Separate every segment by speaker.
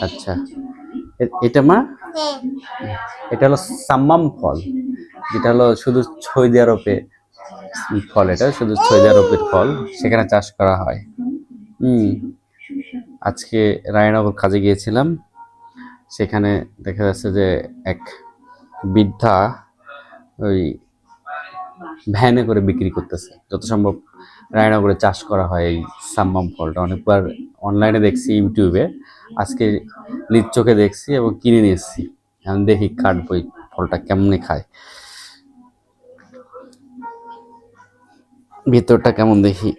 Speaker 1: আচ্ছা। এটা মা? এটা হলো সাম্মাম ফল। যেটা হলো শুধু সৌদি আরবে ফল এটা, শুধু সৌদি আরবের ফল, সেখানে চাষ করা হয়। হুম। আজকে রায়নগর কাজে গিয়েছিলাম। সেখানে দেখা যাচ্ছে যে এক বৃদ্ধা ওই ভ্যানে করে বিক্রি করতেছে। যত সম্ভব রায়নগরে চাষ করা হয় এই সাম্মাম ফলটা। অনেকবার অনলাইনে দেখছি ইউটিউবে আজকে নিজ চোখে দেখছি এবং কিনে নিয়ে এসেছি। এখন দেখি কাটবো এই ফলটা কেমনে খায়। ভিতরটা কেমন দেখি?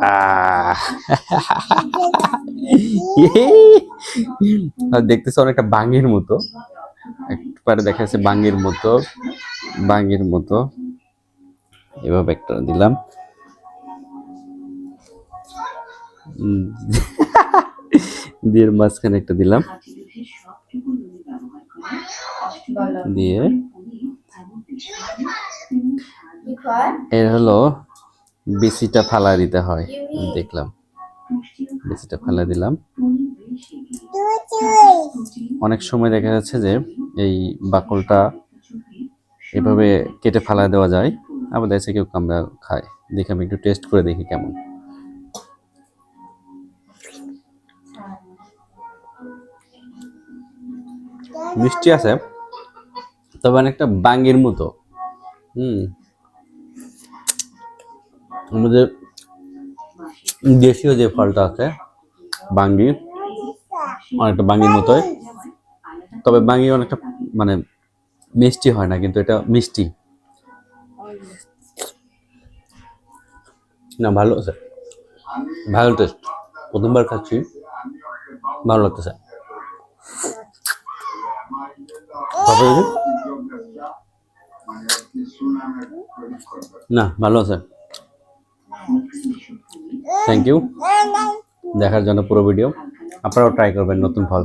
Speaker 1: দেখতেছে অনেকটা বাঙ্গির মতো। একবারে দেখা যাচ্ছে বাঙ্গির মতো। বাঙ্গির মতো। এভাবে একটা দিলাম। দিয়ে মাঝখানে একটা দিলাম। দিয়ে এর হলো বেশিটা ফালা দিতে হয়, দেখলাম। বেশিটা ফালা দিলাম। অনেক সময় দেখা যাচ্ছে যে এই বাকলটা এভাবে কেটে ফালা দেওয়া যায়। আবার দেখছে কেউ কামড়া খায়। দেখে আমি একটু টেস্ট করে দেখি কেমন। মিষ্টি আছে, তবে অনেকটা বাঙ্গির মতো। হুম। আমাদের দেশীয় যে ফলটা আছে বাঙ্গি অনেকটা বাঙ্গির মতোই। তবে বাঙ্গি অনেকটা মানে মিষ্টি হয় না, কিন্তু এটা মিষ্টি। না, ভালো, স্যার। ভালো টেস্ট প্রথমবার খাচ্ছি। ভালো লাগতেছে? না, ভালো আছে থ্যাংক ইউ দেখার জন্য পুরো ভিডিও আপনারাও ট্রাই করবেন নতুন ফল।